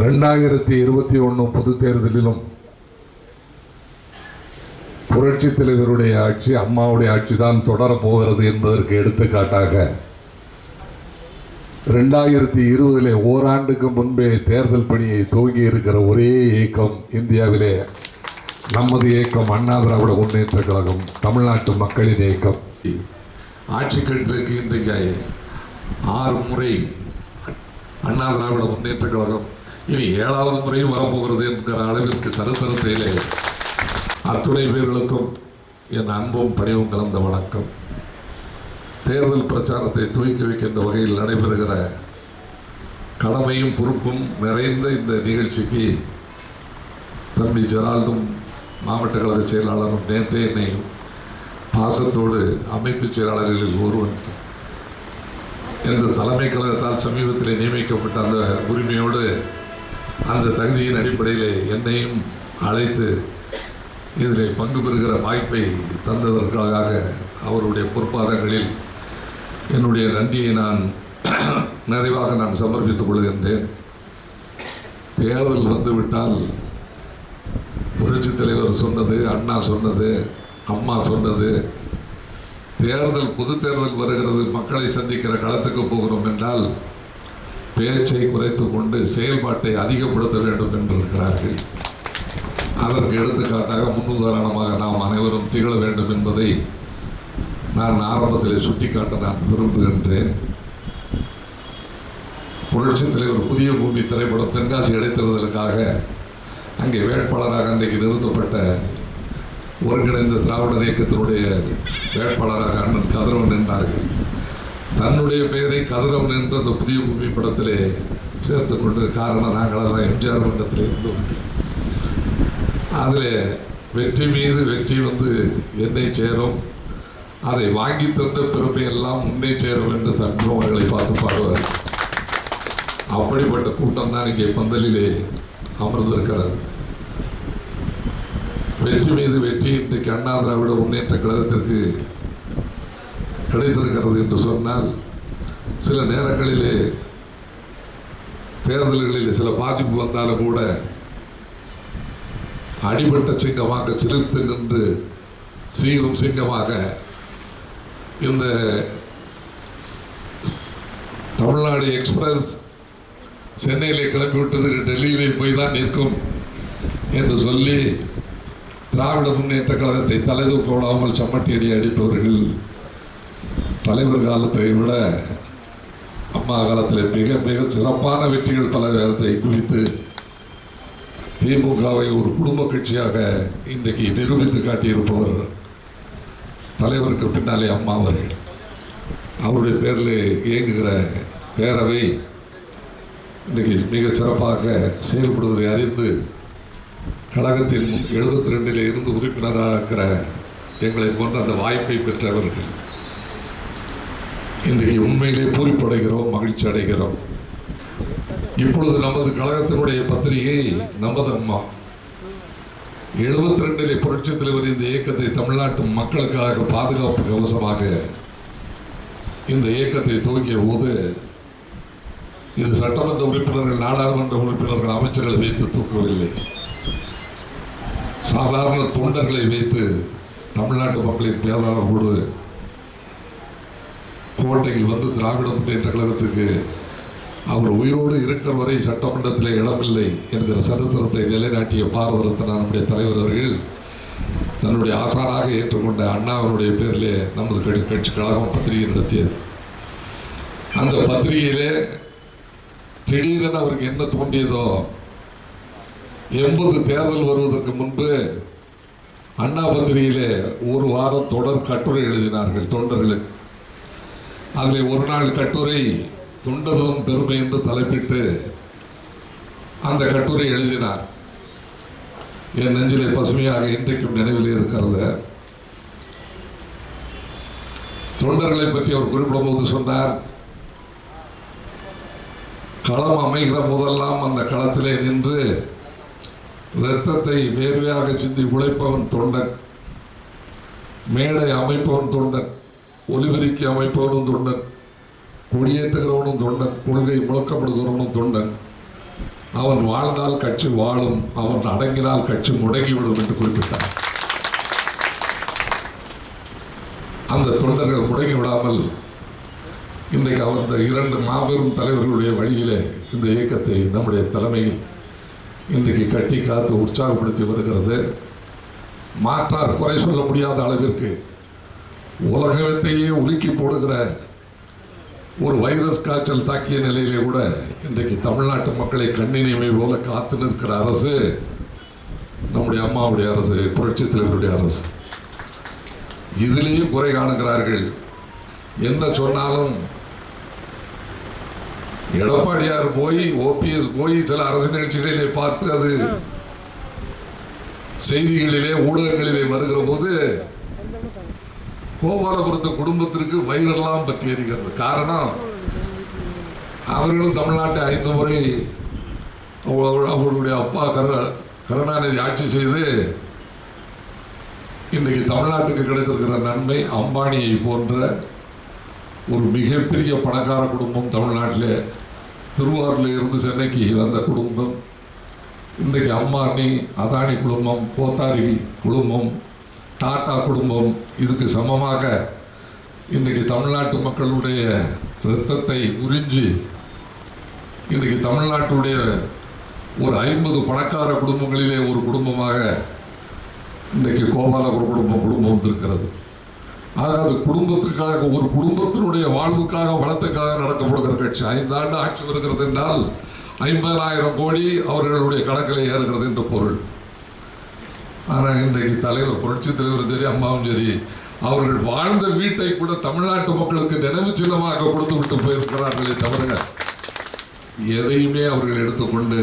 ரெண்டாயிரத்தி இருபத்தி ஒன்று பொது தேர்தலிலும் புரட்சி தலைவருடைய ஆட்சி அம்மாவுடைய ஆட்சி தான் தொடரப்போகிறது என்பதற்கு எடுத்துக்காட்டாக ரெண்டாயிரத்தி இருபதிலே ஓராண்டுக்கு முன்பே தேர்தல் பணியை துவங்கி இருக்கிற ஒரே இயக்கம் இந்தியாவிலே நமது இயக்கம் அண்ணா திராவிட முன்னேற்ற கழகம் தமிழ்நாட்டு மக்களின் இயக்கம். ஆட்சி கட்டிற்கு இன்றைக்கு ஆறு முறை அண்ணா திராவிட முன்னேற்ற கழகம் இனி ஏழாவது முறையும் வரப்போகிறது என்கிற அளவிற்கு சரித்திரத்திலே அத்துணை பேர்களுக்கும் என் அன்பும் பணிவும் கலந்த வணக்கம். தேர்தல் பிரச்சாரத்தை துவக்கி வைக்கின்ற வகையில் நடைபெறுகிற கடமையும் பொறுப்பும் நிறைந்த இந்த நிகழ்ச்சிக்கு தம்பி ஜெரால்டும் மாவட்ட கழக செயலாளரும் நேற்றே என்னை பாசத்தோடு அமைப்பு செயலாளர்களில் ஒருவன். என்று தலைமை கழகத்தால் சமீபத்தில் நியமிக்கப்பட்ட அந்த உரிமையோடு அந்த தகுதியின் அடிப்படையில் என்னையும் அழைத்து இதில் பங்கு பெறுகிற வாய்ப்பை தந்ததற்காக அவருடைய பொற்பாதங்களில் என்னுடைய நன்றியை நான் நிறைவாக நான் சமர்ப்பித்துக் கொள்கின்றேன். தேர்தல் வந்துவிட்டால் புரட்சித் தலைவர் சொன்னது அண்ணா சொன்னது அம்மா சொன்னது தேர்தல் பொது தேர்தல் வருகிறது மக்களை சந்திக்கிற களத்துக்கு போகிறோம் என்றால் பேச்சை குறைத்து கொண்டு செயல்பாட்டை அதிகப்படுத்த வேண்டும் என்றிருக்கிறார்கள். அதற்கு எடுத்துக்காட்டாக முன்னுதாரணமாக நாம் அனைவரும் திகழ வேண்டும் என்பதை நான் ஆரம்பத்தில் சுட்டிக்காட்ட நான் விரும்புகின்றேன். புரட்சி தலைவர் புதிய பூமி திரைப்படம் தென்காசி இடைத்தேர்தலுக்காக அங்கே வேட்பாளராக அன்றைக்கு நிறுத்தப்பட்ட ஒருங்கிணைந்த திராவிடர் இயக்கத்தினுடைய வேட்பாளராக அண்ணன் கதிரவன் நின்றார்கள். தன்னுடைய பெயரை கதிரவன் என்று அந்த புதிய பூமி படத்திலே சேர்த்து கொண்டு காரணம் நாங்களெல்லாம் எம்ஜிஆர் மன்றத்தில் இருந்தோம் அதில் வெற்றி மீது வெற்றி வந்து என்னை சேரும். அதை வாங்கி தந்த பெருமையெல்லாம் முன்னே சேரும் என்று தன் அவர்களை பார்த்து பாடுவார். அப்படிப்பட்ட கூட்டம் தான் இங்கே பந்தலிலே அமர்ந்திருக்கிறது. வெற்றி மீது வெற்றி இன்றைக்கு அண்ணா திராவிட முன்னேற்ற கழகத்திற்கு கிடைத்திருக்கிறது என்று சொன்னால் சில நேரங்களிலே தேர்தல்களில் சில பாதிப்பு வந்தாலும் கூட அடிபட்ட சிங்கமாக சிரித்து நின்று சீரும் சிங்கமாக இந்த தமிழ்நாடு எக்ஸ்பிரஸ் சென்னையிலே கிளம்பிவிட்டது டெல்லியிலே போய் தான் நிற்கும் என்று சொல்லி திராவிட முன்னேற்ற கழகத்தை தலைதூக்க விடாமல் சம்மட்டி அடி அடித்தவர்கள் தலைவர் காலத்தை விட அம்மா காலத்தில் மிக மிக சிறப்பான வெற்றிகள் பல நேரத்தை குவித்து திமுகவை ஒரு குடும்ப கட்சியாக இன்றைக்கு நிரூபித்து காட்டியிருப்பவர் தலைவருக்கு பின்னாலே அம்மா அவர்கள். அவருடைய பேரில் இயங்குகிற பேரவை இன்றைக்கு மிக சிறப்பாக செயல்படுவதை அறிந்து கழகத்தின் எழுபத்தி ரெண்டில் இருந்து உறுப்பினராக இருக்கிற எங்களை போன்ற அந்த வாய்ப்பை பெற்றவர்கள். இன்றைக்கு உண்மையிலே பூரிப்படைகிறோம் மகிழ்ச்சி அடைகிறோம். இப்பொழுது நமது கழகத்தினுடைய பத்திரிகை நமது அம்மா எழுபத்தி ரெண்டிலே புரட்சித் தலைவர் இந்த இயக்கத்தை தமிழ்நாட்டு மக்களுக்காக பாதுகாப்பு கவசமாக இந்த இயக்கத்தை துவக்கிய போது இது சட்டமன்ற உறுப்பினர்கள் நாடாளுமன்ற உறுப்பினர்கள் அமைச்சர்களை வைத்து தூக்கவில்லை. சாதாரண தொண்டர்களை வைத்து தமிழ்நாட்டு மக்களின் பேராளர்களோடு கோட்டையில் வந்து திராவிட முன்னேற்ற கழகத்துக்கு அவர் உயிரோடு இருக்கிற வரை சட்டமன்றத்தில் இடமில்லை என்கிற சரித்திரத்தை நிலைநாட்டிய பாரத ரத்னா நம்முடைய தலைவர் அவர்கள் தன்னுடைய ஆசாராக ஏற்றுக்கொண்ட அண்ணாவனுடைய பேரிலே நமது கட்சி கழகம் பத்திரிகை நடத்தியது. அந்த பத்திரிகையிலே திடீரென அவருக்கு என்ன தோன்றியதோ எண்பது தேர்தல் வருவதற்கு முன்பு அண்ணா பத்திரிகையிலே ஒரு வாரம் தொடர் கட்டுரை எழுதினார்கள் தொண்டர்களுக்கு. அதில் ஒரு நாள் கட்டுரை தொண்டர்களும் பெருமை என்று தலைப்பிட்டு அந்த கட்டுரை எழுதினார். என் நெஞ்சிலே பசுமையாக இன்றைக்கும் நினைவில் இருக்கிறது. தொண்டர்களை பற்றி அவர் குறிப்பிடும் போது சொன்னார் களம் அமைகிற போதெல்லாம் அந்த களத்திலே நின்று இரத்தத்தை வேர்வையாக சிந்தி உழைப்பவன் தொண்டன் மேடை அமைப்பவன் தொண்டன் ஒலிபெருக்கி அமைப்பவனும் தொண்டன் குடியேற்றுகிறவனும் தொண்டன் கொள்கை முழக்கப்படுகிறவனும் தொண்டன். அவன் வாழ்ந்தால் கட்சி வாழும் அவன் அடங்கினால் கட்சி முடங்கிவிடும் என்று குறிப்பிட்டார். அந்த தொண்டர்கள் முடங்கி விடாமல் இன்றைக்கு அவர் இந்த இரண்டு மாபெரும் தலைவர்களுடைய வழியிலே இந்த இயக்கத்தை நம்முடைய தலைமையில் இன்றைக்கு கட்டி காத்து உற்சாகப்படுத்தி வருகிறது. மாற்றார் குறை சொல்ல முடியாத அளவிற்கு உலகத்தையே உலுக்கி போடுகிற ஒரு வைரஸ் காய்ச்சல் தாக்கிய நிலையிலே கூட இன்றைக்கு தமிழ்நாட்டு மக்களை கண்ணினிமை போல காத்து நிற்கிற அரசு நம்முடைய அம்மாவுடைய அரசு புரட்சி தலைவருடைய அரசு. இதிலேயும் குறை காணுகிறார்கள். என்ன சொன்னாலும் எடப்பாடியார் போய் ஓபிஎஸ் போய் சில அரசு நிகழ்ச்சிகளிலே பார்த்து அது செய்திகளிலே ஊடகங்களிலே வருகிற போது கோபாலபுரத்து குடும்பத்திற்கு வயிறெல்லாம் பற்றி எறிகிறது காரணம் அவர்களும் தமிழ்நாட்டை ஐந்து முறை அவ- அவர்களுடைய அப்பா கரு கருணாநிதி ஆட்சி செய்து இன்றைக்கு தமிழ்நாட்டுக்கு கிடைத்திருக்கிற நன்மை அம்பானியை போன்ற ஒரு மிகப்பெரிய பணக்கார குடும்பம் தமிழ்நாட்டிலே திருவாரூரில் இருந்து சென்னைக்கு வந்த குடும்பம் இன்றைக்கு அம்பானி அதானி குடும்பம் கோத்தாரி குடும்பம் டாட்டா குடும்பம் இதுக்கு சமமாக இன்றைக்கு தமிழ்நாட்டு மக்களுடைய இரத்தத்தை உறிஞ்சி இன்றைக்கு தமிழ்நாட்டுடைய ஒரு ஐம்பது பணக்கார குடும்பங்களிலே ஒரு குடும்பமாக இன்றைக்கு கோபாலபுர குடும்பம் குடும்பம் வந்திருக்கிறது. ஆக அது குடும்பத்துக்காக ஒரு குடும்பத்தினுடைய வாழ்வுக்காக வளத்துக்காக நடத்தப்படுகிற கட்சி. ஐந்தாண்டு ஆட்சி வருகிறது என்றால் ஐம்பதாயிரம் கோடி அவர்களுடைய கணக்கில் ஏறுகிறது என்று பொருள். ஆனால் இன்றைக்கு தலைவர் புரட்சி தலைவரும் சரி அம்மாவும் சரி அவர்கள் வாழ்ந்த வீட்டை கூட தமிழ்நாட்டு மக்களுக்கு நினைவு சின்னமாக கொடுத்து விட்டு போயிருக்கிறார்களே தவிர எதையுமே அவர்கள் எடுத்துக்கொண்டு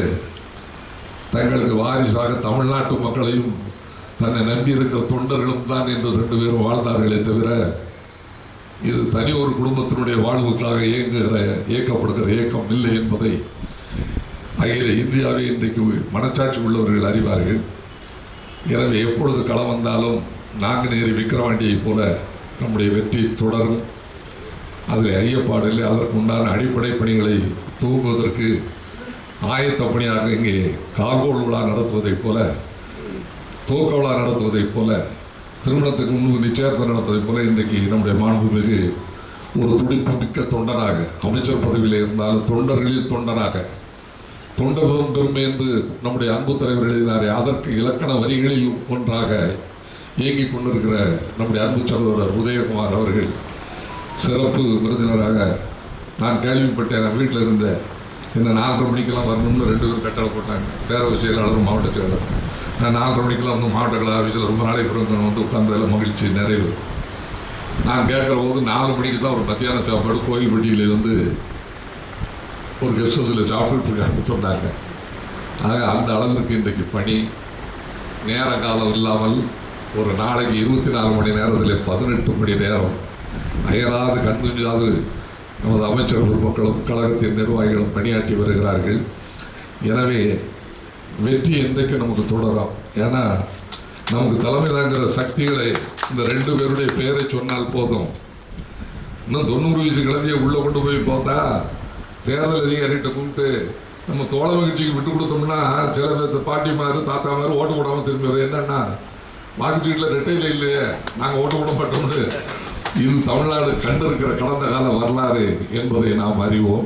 தங்களுக்கு வாரிசாக தமிழ்நாட்டு மக்களையும் தன்னை நம்பி இருக்கிற தொண்டர்களும் தான் என்று ரெண்டு பேரும் வாழ்ந்தார்களே தவிர இது தனி ஒரு குடும்பத்தினுடைய வாழ்வுக்காக இயங்குகிற இயக்கப்படுகிற இயக்கம் இல்லை என்பதை அகில இந்தியாவே இன்றைக்கு மனச்சாட்சி உள்ளவர்கள் அறிவார்கள். எனவே எப்பொழுது களம் வந்தாலும் நாங்குநேரி விக்கிரவாண்டியை போல நம்முடைய வெற்றி தொடரும். அதில் ஐயப்பாடில்லை அதற்கு உண்டான அடிப்படை பணிகளை தூங்குவதற்கு ஆயத்த பணியாக இங்கே கால்கோள் விழா நடத்துவதைப் போல தூக்க விழா நடத்துவதைப் போல திருமணத்துக்கு முன்பு நிச்சயத்தை நடப்பதைப் போல இன்றைக்கு நம்முடைய மாண்புமிகு ஒரு துடிப்பு மிக்க தொண்டனாக அமைச்சர் பதவியில் இருந்தாலும் தொண்டர்களில் தொண்டனாக தொண்டர்தம் பெருமை என்று நம்முடைய அன்பு தலைவர் எழுதினாரே அதற்கு இலக்கண வரிகளில் ஒன்றாக இயங்கிக் கொண்டிருக்கிற நம்முடைய அன்பு சகோதரர் உதயகுமார் அவர்கள் சிறப்பு விருந்தினராக நான் கேள்விப்பட்டேன். நான் வீட்டில் இருந்தேன் என்ன நாலரை மணிக்கெல்லாம் வரணும்னு ரெண்டு பேரும் கட்டளை போட்டாங்க. பேரவை செயலாளர் மாவட்ட செயலாளர் நான் நாலரை மணிக்கெல்லாம் வந்து மாவட்ட கலை ஆஃபீஸில் ரொம்ப நாளை பிறகு வந்து உட்கார்ந்ததில் மகிழ்ச்சி நிறைவு. நான் கேட்குற போது நாலு மணிக்கு தான் ஒரு மத்தியான சாப்பாடு கோயில்பட்டியில் வந்து ஒரு கெஸ்ட் ஹவுஸில் சாப்பிட்டுருக்காங்கன்னு சொன்னாங்க. ஆக அந்த அளவுக்கு இன்றைக்கு பணி. நேர காலம் இல்லாமல் ஒரு நாளைக்கு இருபத்தி நாலு மணி நேரத்தில் பதினெட்டு மணி நேரம். அயராது கண்துஞ்சாது நமது அமைச்சர் பெருமக்களும் கழகத்தின் நிர்வாகிகளும் பணியாற்றி வருகிறார்கள். எனவே வெற்றி என்றைக்கு நமக்கு தொடரும்? ஏன்னா நமக்கு தலைமை தாங்கிற சக்திகளை இந்த ரெண்டு பேருடைய பெயரை சொன்னால் போதும். இன்னும் தொண்ணூறு வயசு கிழமையை உள்ளே கொண்டு போய் பார்த்தா தேர்தல் அதிகாரிகிட்ட கூப்பிட்டு நம்ம தோழ மகிழ்ச்சிக்கு விட்டு கொடுத்தோம்னா சில பாட்டி மாதிரி தாத்தா மாதிரி ஓட்டு போடாமல் திரும்பி வரும் என்னன்னா வாக்குச்சீட்டில் ரெட்டையில் இல்லையே நாங்கள் ஓட்டு போட மாட்டோம்னு. இது தமிழ்நாடு கண்டிருக்கிற கடந்த கால வரலாறு என்பதை நாம் அறிவோம்.